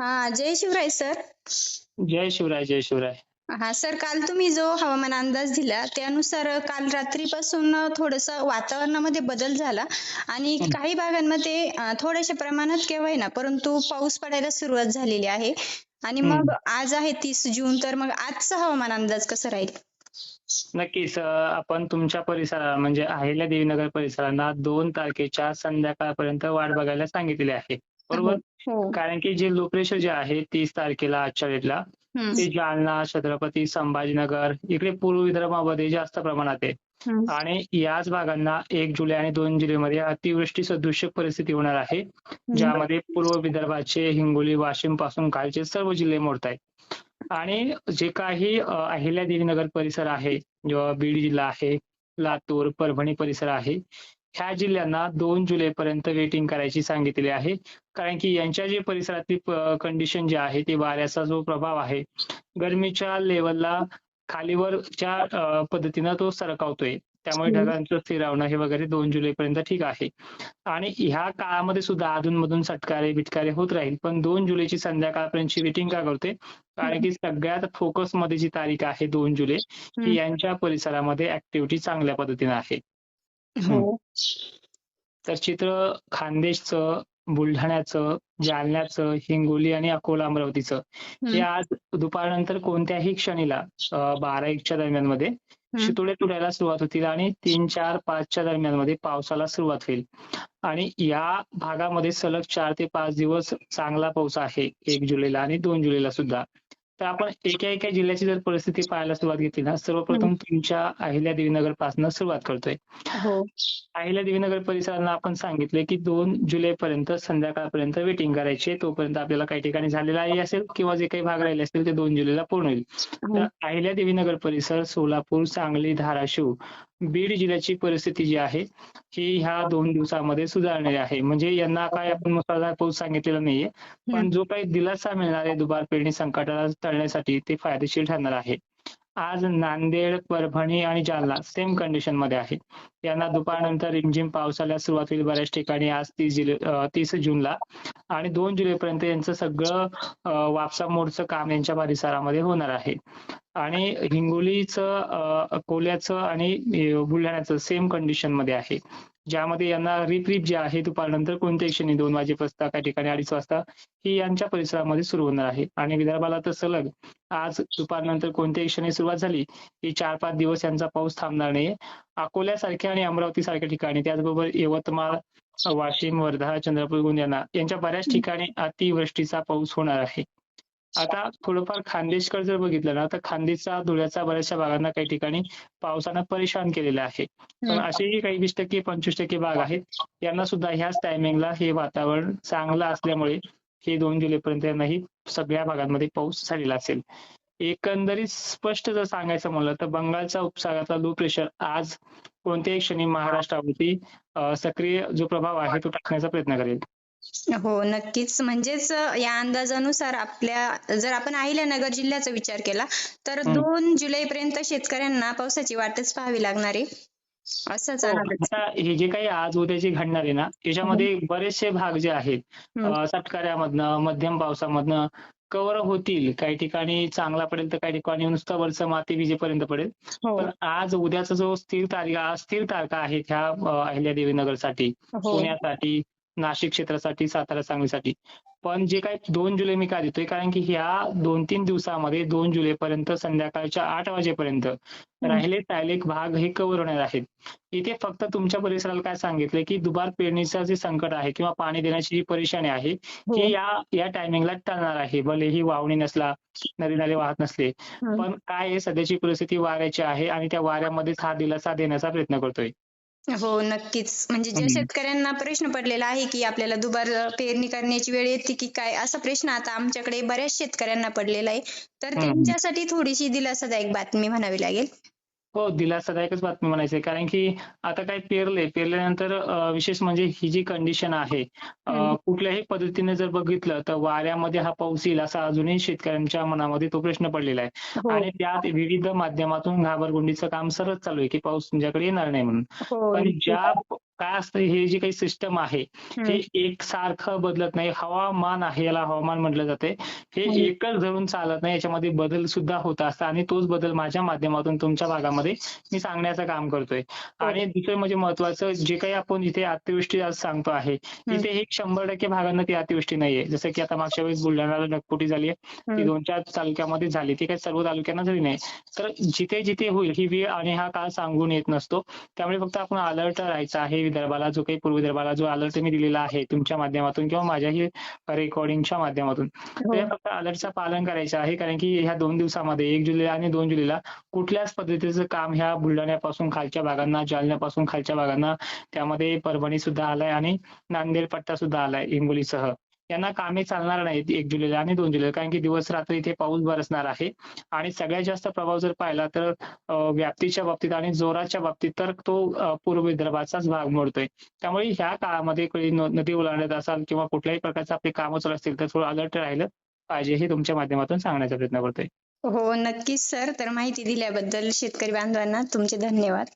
हा जय शिवराय सर. जय शिवराय जय शिवराय. हा सर काल तुम्ही जो हवामान अंदाज दिला त्यानुसार काल रात्रीपासून थोडस वातावरणामध्ये बदल झाला आणि काही भागांमध्ये थोड्याशा प्रमाणात केव्हा ना परंतु पाऊस पडायला सुरुवात झालेली आहे. आणि मग आज आहे तीस जून तर मग आजचा हवामान अंदाज कसा राहील? नक्कीच आपण तुमच्या परिसराला म्हणजे अहिल्या देवीनगर परिसरांना दोन तारखेच्या संध्याकाळपर्यंत वाट बघायला सांगितलेली आहे. बरोबर हो. कारण की जे लो प्रेशर जे आहे तीस तारखेला आजच्या डेटला ते जालना छत्रपती संभाजीनगर इकडे पूर्व विदर्भामध्ये जास्त प्रमाणात आहे. आणि याच भागांना एक जुलै आणि दोन जुलैमध्ये अतिवृष्टी सदृश्य परिस्थिती होणार आहे ज्यामध्ये पूर्व विदर्भाचे हिंगोली वाशिमपासून खालचे सर्व जिल्हे मोडत आहेत आणि जे काही अ, अहिल्या देवीनगर परिसर आहे बीड जिल्हा आहे लातूर परभणी परिसर आहे ह्या जिल्ह्यांना दोन जुलै पर्यंत वेटिंग करायची सांगितलेली आहे. कारण की यांच्या जे परिसरातली कंडिशन जी आहे ती वाऱ्याचा जो प्रभाव आहे गरमीच्या लेवलला खालीवरच्या पद्धतीनं तो सरकावतोय. त्यामुळे. ढगांचं स्थिरावणं हे वगैरे दोन जुलै पर्यंत ठीक आहे. आणि ह्या काळामध्ये सुद्धा अधूनमधून सटकारे बिटकारे होत राहील पण दोन जुलैची संध्याकाळपर्यंतची वेटिंग का करते कारण की सगळ्यात फोकसमध्ये जी तारीख आहे दोन जुलै यांच्या परिसरामध्ये ऍक्टिव्हिटी चांगल्या पद्धतीने आहे. हो. तर चित्र खानदेशचं बुलढाण्याचं जालन्याचं हिंगोली आणि अकोला अमरावतीचं. हे आज दुपारनंतर कोणत्याही क्षणीला अं, बारा एकच्या दरम्यानमध्ये शितोडे तुडायला सुरुवात होतील आणि तीन चार पाचच्या दरम्यानमध्ये पावसाला सुरुवात होईल. आणि या भागामध्ये सलग चार ते पाच दिवस चांगला पाऊस आहे एक जुलैला आणि दोन जुलैला सुद्धा. तर आपण एका एका जिल्ह्याची जर परिस्थिती पाहायला सुरुवात घेतली ना सर्वप्रथम तुमच्या अहिल्या देवीनगरपासून सुरुवात करतोय हो अहिल्या देवीनगर परिसरांना आपण सांगितले की दोन जुलै पर्यंत संध्याकाळपर्यंत वेटिंग करायची आहे. तोपर्यंत आपल्याला काही ठिकाणी झालेला असेल किंवा जे काही भाग राहिले असतील ते दोन जुलैला पूर्ण होईल हो. तर अहिल्या देवीनगर परिसर सोलापूर सांगली धाराशिव बीड जिल्ह्याची परिस्थिती जी आहे ही ह्या दोन दिवसामध्ये सुधारणारी आहे. म्हणजे यांना काय आपण मुसळधार पाऊस सांगितलेला नाहीये पण जो काही दिलासा मिळणार आहे दुबार पेरणी संकटाला टळण्यासाठी ते फायदेशीर ठरणार आहे. आज नांदेड परभणी आणि जालना सेम कंडिशनमध्ये आहे यांना दुपारनंतर रिमझिम पावसाला सुरुवात होईल बऱ्याच ठिकाणी आज तीस जुलै तीस जूनला आणि दोन जुलैपर्यंत यांचं सगळं वापसा मोडचं काम यांच्या परिसरामध्ये होणार आहे. आणि हिंगोलीचं अं, अकोल्याचं आणि बुलढाण्याचं सेम कंडिशनमध्ये आहे. ज्यामध्ये यांना रिप्रीप जे आहे दुपारनंतर कोणत्याही क्षणी दोन वाजेपासता काही ठिकाणी अडीच वाजता ही यांच्या परिसरामध्ये सुरू होणार आहे. आणि विदर्भाला तर सलग आज दुपारनंतर कोणत्याही क्षणी सुरुवात झाली की चार पाच दिवस यांचा पाऊस थांबणार नाही अकोल्यासारख्या आणि अमरावती सारख्या ठिकाणी त्याचबरोबर यवतमाळ वाशिम वर्धा चंद्रपूर गोंदियाना यांच्या बऱ्याच ठिकाणी अतिवृष्टीचा पाऊस होणार आहे. आता थोडंफार खानदेशकडे जर बघितलं ना तर खानदेशचा धुळ्याचा बऱ्याचशा भागांना काही ठिकाणी पावसानं परेशान केलेलं आहे. पण. असेही काही वीस टक्के पंचवीस टक्के भाग आहेत. यांना सुद्धा ह्याच टायमिंगला हे वातावरण चांगलं असल्यामुळे हे दोन जुलैपर्यंत यांनाही सगळ्या भागांमध्ये पाऊस झालेला असेल. एकंदरीत स्पष्ट जर सांगायचं म्हणलं तर बंगालचा उपसागरातला लो प्रेशर आज कोणत्याही क्षणी महाराष्ट्रावरती सक्रिय जो प्रभाव आहे तो टाकण्याचा प्रयत्न करेल. हो नक्कीच. म्हणजेच या अंदाजानुसार आपल्या जर आपण अहिल्यानगर जिल्ह्याचा विचार केला तर. दोन जुलै पर्यंत शेतकऱ्यांना पावसाची वाटच पाहावी लागणार आहे. असाच हो, आता हे जे काही आज उद्या जे घडणार आहे ना त्याच्यामध्ये बरेचसे भाग जे आहेत सटकाऱ्यामधनं मध्यम पावसामधनं कव्हर होतील. काही ठिकाणी चांगला पडेल तर काही ठिकाणी नुसतं वरचं माती विजेपर्यंत पडेल. हो. पण आज उद्याचा जो स्थिर तारीख स्थिर तारखा आहेत ह्या अं, अहिल्यादेवीनगरसाठी हो. पुण्यासाठी नाशिक क्षेत्रासाठी सातारा सांगलीसाठी. पण जे काही दोन जुलै मी का देतोय? कारण की ह्या दोन तीन दिवसामध्ये दोन जुलै पर्यंत संध्याकाळच्या आठ वाजेपर्यंत राहिले राहिले भाग हे कव्हर होणार आहेत. इथे फक्त तुमच्या परिसराला काय सांगितलंय की दुबार पेरणीचं जे संकट आहे किंवा पाणी देण्याची जी परेशानी आहे हो. ही या या टायमिंगला टळणार आहे. भलेही वावणी नसला नदी नाले वाहत नसले. पण काय आहे? सध्याची परिस्थिती वाऱ्याची आहे आणि त्या वाऱ्यामध्येच हा दिलासा देण्याचा प्रयत्न करतोय. हो नक्कीच म्हणजे ज्या. शेतकऱ्यांना प्रश्न पडलेला आहे की आपल्याला दुबार पेरणी करण्याची वेळ येते की काय असा प्रश्न आता आमच्याकडे बऱ्याच शेतकऱ्यांना पडलेला आहे तर. त्यांच्यासाठी थोडीशी दिलासादायक बातमी म्हणावी लागेल हो दिलासादायकच बातमी म्हणायची कारण की आता काय पेरले पेरल्यानंतर विशेष म्हणजे ही जी कंडिशन आहे. कुठल्याही पद्धतीने जर बघितलं तर वाऱ्यामध्ये हा पाऊस येईल असा अजूनही शेतकऱ्यांच्या मनामध्ये तो प्रश्न पडलेला आहे. हो. आणि त्यात विविध माध्यमातून घाबरगुंडीचं काम सरळ चालू आहे की पाऊस तुमच्याकडे येणार नाही म्हणून. हो पण ज्या काय असतं हे जे काही सिस्टम आहे हे एकसारखं बदलत नाही. हवामान आहे याला हवामान म्हटलं जाते. हे. एकच धरून चालत नाही. याच्यामध्ये बदल सुद्धा होत असतात आणि तोच बदल माझ्या माध्यमातून तुमच्या भागामध्ये मी सांगण्याचं काम करतोय. आणि दुसरं म्हणजे महत्वाचं जे काही आपण इथे अतिवृष्टी आज सांगतो आहे तिथे हे शंभर टक्के भागांना ती अतिवृष्टी नाहीये. जसं की आता मागच्या वेळेस बुलढाण्याला ढगफुटी झाली आहे. ती. दोन चार तालुक्यामध्ये झाली. ती काही सर्व तालुक्यांना झाली नाही. तर जिथे जिथे होईल ही वेळ आणि हा काळ सांगून येत नसतो. त्यामुळे फक्त आपण अलर्ट राहायचं आहे. विदर्भाला जो काही पूर्व विदर्भाला जो अलर्ट मी दिलेला आहे तुमच्या माध्यमातून किंवा माझ्याही रेकॉर्डिंगच्या माध्यमातून हो. तर फक्त अलर्टचं पालन करायचं आहे कारण की ह्या दोन दिवसामध्ये एक जुलै आणि दोन जुलैला कुठल्याच पद्धतीचं काम ह्या बुलढाण्यापासून खालच्या भागांना जालन्यापासून खालच्या भागांना त्यामध्ये परभणी सुद्धा आलाय आणि नांदेड पट्टा सुद्धा आलाय हिंगोलीसह यांना कामे चालणार नाहीत एक जुलैला आणि दोन जुलैला. कारण की दिवस रात्र इथे पाऊस बरसणार आहे. आणि सगळ्यात जास्त प्रभाव जर पाहिला तर व्याप्तीच्या बाबतीत आणि जोराच्या बाबतीत तर तो पूर्व विदर्भाचाच भाग मोडतोय. त्यामुळे ह्या काळामध्ये नदी ओलांडत असाल किंवा कुठल्याही प्रकारचं आपले कामं चालू असतील तर थोडं अलर्ट राहिलं पाहिजे हे तुमच्या माध्यमातून सांगण्याचा प्रयत्न करतोय. हो नक्कीच सर. तर माहिती दिल्याबद्दल शेतकरी बांधवांना तुमचे धन्यवाद.